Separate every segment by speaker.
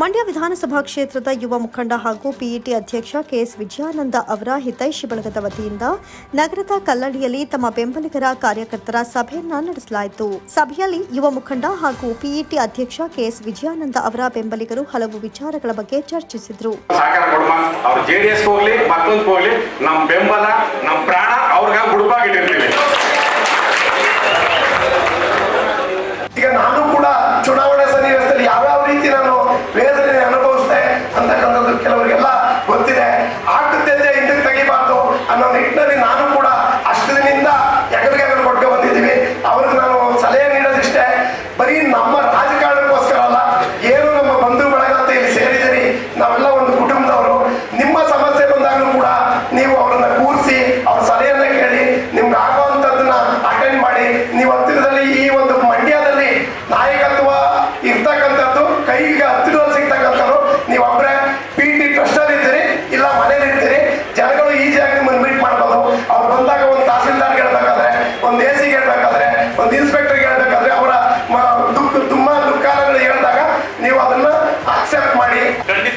Speaker 1: ಮಂಡ್ಯ ವಿಧಾನಸಭಾ ಕ್ಷೇತ್ರದ ಯುವ ಮುಖಂಡ ಹಾಗೂ ಪಿಇಟಿ ಅಧ್ಯಕ್ಷ ಕೆಎಸ್ ವಿಜಯಾನಂದ ಅವರ ಹಿತೈಷಿ ಬಳಗದ ವತಿಯಿಂದ ನಗರದ ಕಲ್ಲಡಿಯಲ್ಲಿ ತಮ್ಮ ಬೆಂಬಲಿಗರ ಕಾರ್ಯಕರ್ತರ ಸಭೆಯನ್ನ ನಡೆಸಲಾಯಿತು. ಸಭೆಯಲ್ಲಿ ಯುವ ಮುಖಂಡ ಹಾಗೂ ಪಿಇಟಿ ಅಧ್ಯಕ್ಷ ಕೆಎಸ್ ವಿಜಯಾನಂದ ಅವರ ಬೆಂಬಲಿಗರು ಹಲವು ವಿಚಾರಗಳ ಬಗ್ಗೆ ಚರ್ಚಿಸಿದರು.
Speaker 2: ನಮ್ಮ ಬೆಂಬಲ ನಮ್ಮ ಪ್ರಾಣ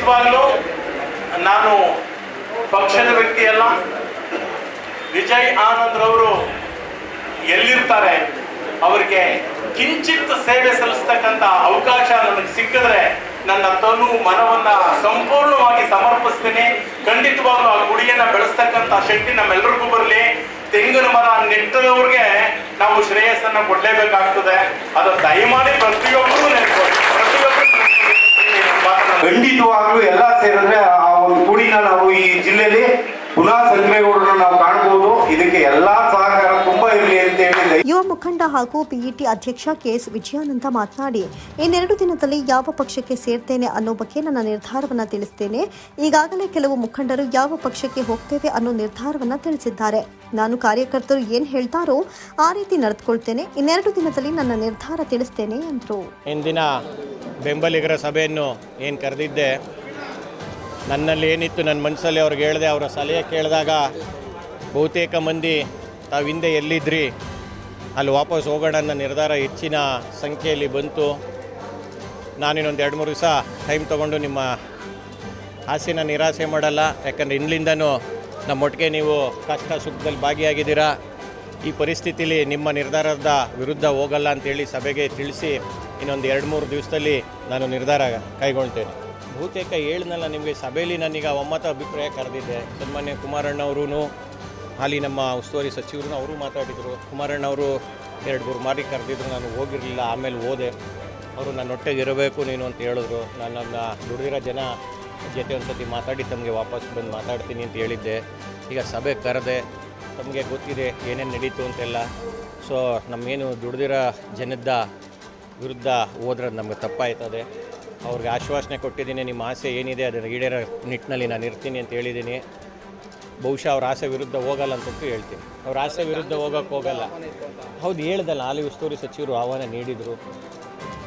Speaker 3: ಖಂಡಿತವಾಗ್ಲೂ ನಾನು ಪಕ್ಷದ ವ್ಯಕ್ತಿಯಲ್ಲ. ವಿಜಯ್ ಆನಂದ್ ರವರು ಎಲ್ಲಿರ್ತಾರೆ? ಅವರಿಗೆ ಕಿಂಚಿತ್ ಸೇವೆ ಸಲ್ಲಿಸ್ತಕ್ಕಂಥ ಅವಕಾಶ ನನಗೆ ಸಿಕ್ಕಿದ್ರೆ ನನ್ನ ತನು ಮನವನ್ನ ಸಂಪೂರ್ಣವಾಗಿ ಸಮರ್ಪಿಸ್ತೀನಿ. ಖಂಡಿತವಾಗ್ಲೂ ಆ ಗುಡಿಯನ್ನ ಬೆಳೆಸ್ತಕ್ಕಂಥ ಶಕ್ತಿ ನಮ್ಮೆಲ್ಲರಿಗೂ ಬರಲಿ. ತೆಂಗಿನ ಮರ ನೆಟ್ಟದವ್ರಿಗೆ ನಾವು ಶ್ರೇಯಸ್ಸನ್ನ ಕೊಡ್ಲೇಬೇಕಾಗ್ತದೆ. ಅದನ್ನು ದಯಮಾಡಿ ಪ್ರತಿಯೊಬ್ಬರು ಪ್ರತಿಯೊಬ್ಬರು
Speaker 4: ಖಂಡಿತವಾಗ್ಲೂ ಎಲ್ಲ ಸೇರಿದ್ರೆ ಆ ಒಂದು ಕೂಡಿನ ನಾವು ಈ ಜಿಲ್ಲೆಯಲ್ಲಿ ಪುನಃ ಸಂಗಮೇಗೌಡರನ್ನ ನಾವು
Speaker 1: ಯುವ ಮುಖಂಡ ಹಾಗೂ ಪಿಇಟಿ ಅಧ್ಯಕ್ಷ ಕೆಎಸ್ ವಿಜಯಾನಂದ ಮಾತನಾಡಿ, ಇನ್ನೆರಡು ದಿನದಲ್ಲಿ ಯಾವ ಪಕ್ಷಕ್ಕೆ ಸೇರ್ತೇನೆ ಅನ್ನೋ ಬಗ್ಗೆ ನನ್ನ ನಿರ್ಧಾರವನ್ನು ತಿಳಿಸ್ತೇನೆ. ಈಗಾಗಲೇ ಕೆಲವು ಮುಖಂಡರು ಯಾವ ಪಕ್ಷಕ್ಕೆ ಹೋಗ್ತೇವೆ ಅನ್ನೋ ನಿರ್ಧಾರವನ್ನು ತಿಳಿಸಿದ್ದಾರೆ. ನಾನು ಕಾರ್ಯಕರ್ತರು ಏನ್ ಹೇಳ್ತಾರೋ ಆ ರೀತಿ ನಡೆದುಕೊಳ್ತೇನೆ. ಇನ್ನೆರಡು ದಿನದಲ್ಲಿ ನನ್ನ ನಿರ್ಧಾರ ತಿಳಿಸ್ತೇನೆ ಎಂದರು
Speaker 5: ಇಂದಿನ ಬೆಂಬಲಿಗರ ಸಭೆಯನ್ನು ಏನು ಕರೆದಿದ್ದೆ, ನನ್ನಲ್ಲಿ ಏನಿತ್ತು ನನ್ನ ಮನಸ್ಸಲ್ಲಿ ಅವ್ರಿಗೆ ಹೇಳಿದೆ, ಅವರ ಸಲಹೆ ಕೇಳಿದಾಗ ಬಹುತೇಕ ಮಂದಿ ತಾವು ಹಿಂದೆ ಎಲ್ಲಿದ್ರಿ ಅಲ್ಲಿ ವಾಪಸ್ ಹೋಗೋಣ ನಿರ್ಧಾರ ಹೆಚ್ಚಿನ ಸಂಖ್ಯೆಯಲ್ಲಿ ಬಂತು. ನಾನಿನ್ನೊಂದು ಎರಡು, ಮೂರು ದಿವಸ ಟೈಮ್ ತೊಗೊಂಡು ನಿಮ್ಮ ಆಸೆನ ನಿರಾಸೆ ಮಾಡಲ್ಲ. ಯಾಕಂದರೆ ಇಲ್ಲಿಂದನೂ ನಮ್ಮೊಟ್ಟಿಗೆ ನೀವು ಕಷ್ಟ ಸುಖದಲ್ಲಿ ಭಾಗಿಯಾಗಿದ್ದೀರಾ. ಈ ಪರಿಸ್ಥಿತಿಲಿ ನಿಮ್ಮ ನಿರ್ಧಾರದ ವಿರುದ್ಧ ಹೋಗಲ್ಲ ಅಂತೇಳಿ ಸಭೆಗೆ ತಿಳಿಸಿ ಇನ್ನೊಂದು ಎರಡು, ಮೂರು ದಿವಸದಲ್ಲಿ ನಾನು ನಿರ್ಧಾರ ಕೈಗೊಳ್ತೇನೆ. ಬಹುತೇಕ ಹೇಳಿದ್ನಲ್ಲ ನಿಮಗೆ ಸಭೆಯಲ್ಲಿ ನಾನೀಗ ಒಮ್ಮತ ಅಭಿಪ್ರಾಯ ಕರೆದಿದ್ದೆ. ಸನ್ಮಾನ್ಯ ಕುಮಾರಣ್ಣವರು ಹಾಲಿ ನಮ್ಮ ಉಸ್ತುವಾರಿ ಸಚಿವರು ಅವರು ಮಾತಾಡಿದರು. ಕುಮಾರಣ್ಣವರು ಎರಡು ಮೂರು ಮಾರಿ ಕರೆದಿದ್ರು, ನಾನು ಹೋಗಿರಲಿಲ್ಲ, ಆಮೇಲೆ ಹೋದೆ. ಅವರು ನನ್ನ ಹೊಟ್ಟೆಗೆ ಇರಬೇಕು ನೀನು ಅಂತ ಹೇಳಿದ್ರು. ನಾನು ನನ್ನ ದುಡಿದಿರೋ ಜನ ಜೊತೆ ಒಂದು ಸತಿ ಮಾತಾಡಿ ತಮಗೆ ವಾಪಸ್ ಬಂದು ಮಾತಾಡ್ತೀನಿ ಅಂತ ಹೇಳಿದ್ದೆ. ಈಗ ಸಭೆ ಕರೆದೆ. ತಮಗೆ ಗೊತ್ತಿದೆ ಏನೇನು ನಡೀತು ಅಂತೆಲ್ಲ. ಸೊ ನಮಗೇನು ದುಡ್ದಿರೋ ಜನದ ವಿರುದ್ಧ ಹೋದ್ರೆ ನಮಗೆ ತಪ್ಪಾಯ್ತದೆ. ಅವ್ರಿಗೆ ಆಶ್ವಾಸನೆ ಕೊಟ್ಟಿದ್ದೀನಿ. ನಿಮ್ಮ ಆಸೆ ಏನಿದೆ ಅದನ್ನು ಈಡೇರೋ ನಿಟ್ಟಿನಲ್ಲಿ ನಾನು ಇರ್ತೀನಿ ಅಂತ ಹೇಳಿದ್ದೀನಿ. ಬಹುಶಃ ಅವ್ರ ಆಸೆ ವಿರುದ್ಧ ಹೋಗಲ್ಲ ಅಂತಂತೂ ಹೇಳ್ತೀನಿ. ಅವ್ರ ಆಸೆ ವಿರುದ್ಧ ಹೋಗೋಕ್ಕೆ ಹೋಗಲ್ಲ. ಹೌದು, ಹೇಳ್ದಲ್ಲ ಹಾಲಿ ಉಸ್ತುವಾರಿ ಸಚಿವರು ಆಹ್ವಾನ ನೀಡಿದರು.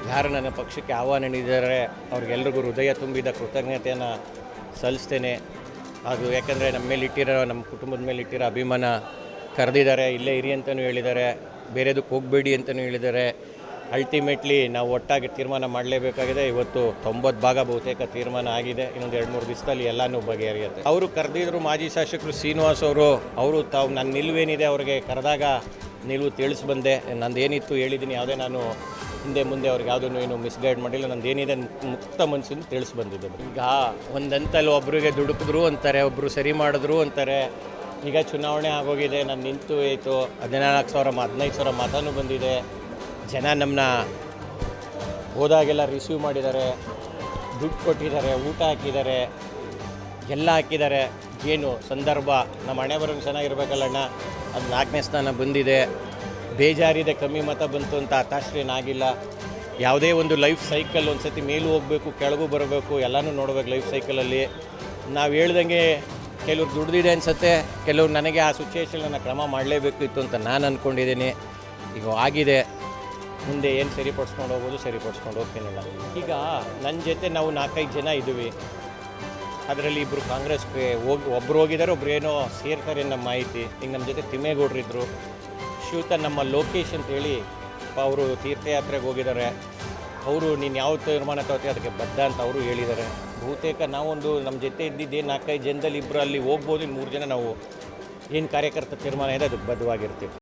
Speaker 5: ಯಾರು ನನ್ನ ಪಕ್ಷಕ್ಕೆ ಆಹ್ವಾನ ನೀಡಿದರೆ ಅವ್ರಿಗೆಲ್ರಿಗೂ ಹೃದಯ ತುಂಬಿದ ಕೃತಜ್ಞತೆಯನ್ನು ಸಲ್ಲಿಸ್ತೇನೆ. ಅದು ಯಾಕಂದರೆ ನಮ್ಮ ಮೇಲೆ ಇಟ್ಟಿರೋ, ನಮ್ಮ ಕುಟುಂಬದ ಮೇಲೆ ಇಟ್ಟಿರೋ ಅಭಿಮಾನ ಕರೆದಿದ್ದಾರೆ. ಇಲ್ಲೇ ಇರಿ ಅಂತಲೂ ಹೇಳಿದ್ದಾರೆ. ಬೇರೆದಕ್ಕೆ ಹೋಗಬೇಡಿ ಅಂತಲೂ ಹೇಳಿದ್ದಾರೆ. ಅಲ್ಟಿಮೇಟ್ಲಿ ನಾವು ಒಟ್ಟಾಗಿ ತೀರ್ಮಾನ ಮಾಡಲೇಬೇಕಾಗಿದೆ. ಇವತ್ತು ತೊಂಬತ್ತು ಭಾಗ ಬಹುತೇಕ ತೀರ್ಮಾನ ಆಗಿದೆ. ಇನ್ನೊಂದು ಎರಡು ಮೂರು ದಿವಸದಲ್ಲಿ ಎಲ್ಲನೂ ಬಗೆಹರಿಯುತ್ತೆ. ಅವರು ಕರೆದಿದ್ರು ಮಾಜಿ ಶಾಸಕರು ಶ್ರೀನಿವಾಸ್ ಅವರು. ಅವರು ತಾವು ನನ್ನ ನಿಲುವೇನಿದೆ ಅವ್ರಿಗೆ ಕರೆದಾಗ ನಿಲುವು ತಿಳಿಸ್ಬಂದೆ. ನಂದು ಏನಿತ್ತು ಹೇಳಿದ್ದೀನಿ ಯಾವುದೇ ನಾನು ಹಿಂದೆ ಮುಂದೆ ಅವ್ರಿಗೆ ಯಾವುದನ್ನು ಏನು ಮಿಸ್ಗೈಡ್ ಮಾಡಿಲ್ಲ. ನಂದು ಏನಿದೆ ಮುಕ್ತ ಮನಸ್ಸಿಂದ ತಿಳಿಸ್ಬಂದಿದ್ದೆ. ಈಗ ಒಂದಂತಲ್ಲಿ ಒಬ್ಬರಿಗೆ ದುಡುಕಿದ್ರು ಅಂತಾರೆ ಒಬ್ಬರು ಸರಿ ಮಾಡಿದ್ರು ಅಂತಾರೆ. ಈಗ ಚುನಾವಣೆ ಆಗೋಗಿದೆ, ನಾನು ನಿಂತು ಆಯಿತು ಹದಿನಾಲ್ಕು ಸಾವಿರ, ಹದಿನೈದು ಸಾವಿರ ಮತನೂ ಬಂದಿದೆ. ಜನ ನಮ್ಮನ್ನ ಹೋದಾಗೆಲ್ಲ ರಿಸೀವ್ ಮಾಡಿದ್ದಾರೆ, ದುಡ್ಡು ಕೊಟ್ಟಿದ್ದಾರೆ, ಊಟ ಹಾಕಿದ್ದಾರೆ, ಎಲ್ಲ ಹಾಕಿದ್ದಾರೆ. ಏನು ಸಂದರ್ಭ? ನಮ್ಮ ಹಣೆ ಬರೋಂಗೆ ಚೆನ್ನಾಗಿರ್ಬೇಕಲ್ಲಣ್ಣ ಅದು ನಾಲ್ಕನೇ ಸ್ಥಾನ ಬಂದಿದೆ. ಬೇಜಾರಿದೆ, ಕಮ್ಮಿ ಮತ ಬಂತು ಅಂತ ಹತಾಶ್ರೇನಾಗಿಲ್ಲ ಯಾವುದೇ ಒಂದು ಲೈಫ್ ಸೈಕಲ್ ಒಂದು ಸತಿ ಮೇಲೂ ಹೋಗಬೇಕು, ಕೆಳಗೂ ಬರಬೇಕು, ಎಲ್ಲನೂ ನೋಡ್ಬೇಕು ಲೈಫ್ ಸೈಕಲಲ್ಲಿ ನಾವು ಹೇಳ್ದಂಗೆ ಕೆಲವ್ರು ದುಡ್ದಿದೆ ಅನಿಸುತ್ತೆ, ಕೆಲವ್ರು ನನಗೆ ಆ ಸಿಚುವೇಷನ್ ಕ್ರಮ ಮಾಡಲೇಬೇಕಿತ್ತು ಅಂತ ನಾನು ಅಂದ್ಕೊಂಡಿದ್ದೀನಿ ಈಗ ಆಗಿದೆ. ಮುಂದೆ ಏನು ಸರಿಪಡಿಸ್ಕೊಂಡು ಹೋಗ್ಬೋದು, ಸರಿಪಡಿಸ್ಕೊಂಡು ಹೋಗ್ತೀನಿಲ್ಲ. ಈಗ ನನ್ನ ಜೊತೆ ನಾವು ನಾಲ್ಕೈದು ಜನ ಇದ್ದೀವಿ ಅದರಲ್ಲಿ ಇಬ್ಬರು ಕಾಂಗ್ರೆಸ್ಗೆ ಹೋಗಿ ಒಬ್ಬರು ಹೋಗಿದ್ದಾರೆ ಒಬ್ರು ಏನೋ ಸೇರ್ತಾರೆ ನಮ್ಮ ಮಾಹಿತಿ. ಈಗ ನಮ್ಮ ಜೊತೆ ತಿಮ್ಮೇಗೌಡರಿದ್ದರು ಶಿವತ ನಮ್ಮ ಲೋಕೇಶ್ ಅಂತೇಳಿ ಅವರು ತೀರ್ಥಯಾತ್ರೆಗೆ ಹೋಗಿದ್ದಾರೆ ಅವರು ನೀನು ಯಾವ ತೀರ್ಮಾನ ತಗೋತೀಯ, ಅದಕ್ಕೆ ಬದ್ಧ ಅಂತ ಅವರು ಹೇಳಿದ್ದಾರೆ ಬಹುತೇಕ ನಾವೊಂದು ನಮ್ಮ ಜೊತೆ ಇದ್ದಿದ್ದೇ ನಾಲ್ಕೈದು ಜನದಲ್ಲಿ ಇಬ್ಬರು ಅಲ್ಲಿ ಹೋಗ್ಬೋದು, ಇನ್ನು ಮೂರು ಜನ ನಾವು ಏನು ಕಾರ್ಯಕರ್ತ ತೀರ್ಮಾನ ಇದೆ, ಅದಕ್ಕೆ ಬದ್ಧವಾಗಿರ್ತೀವಿ.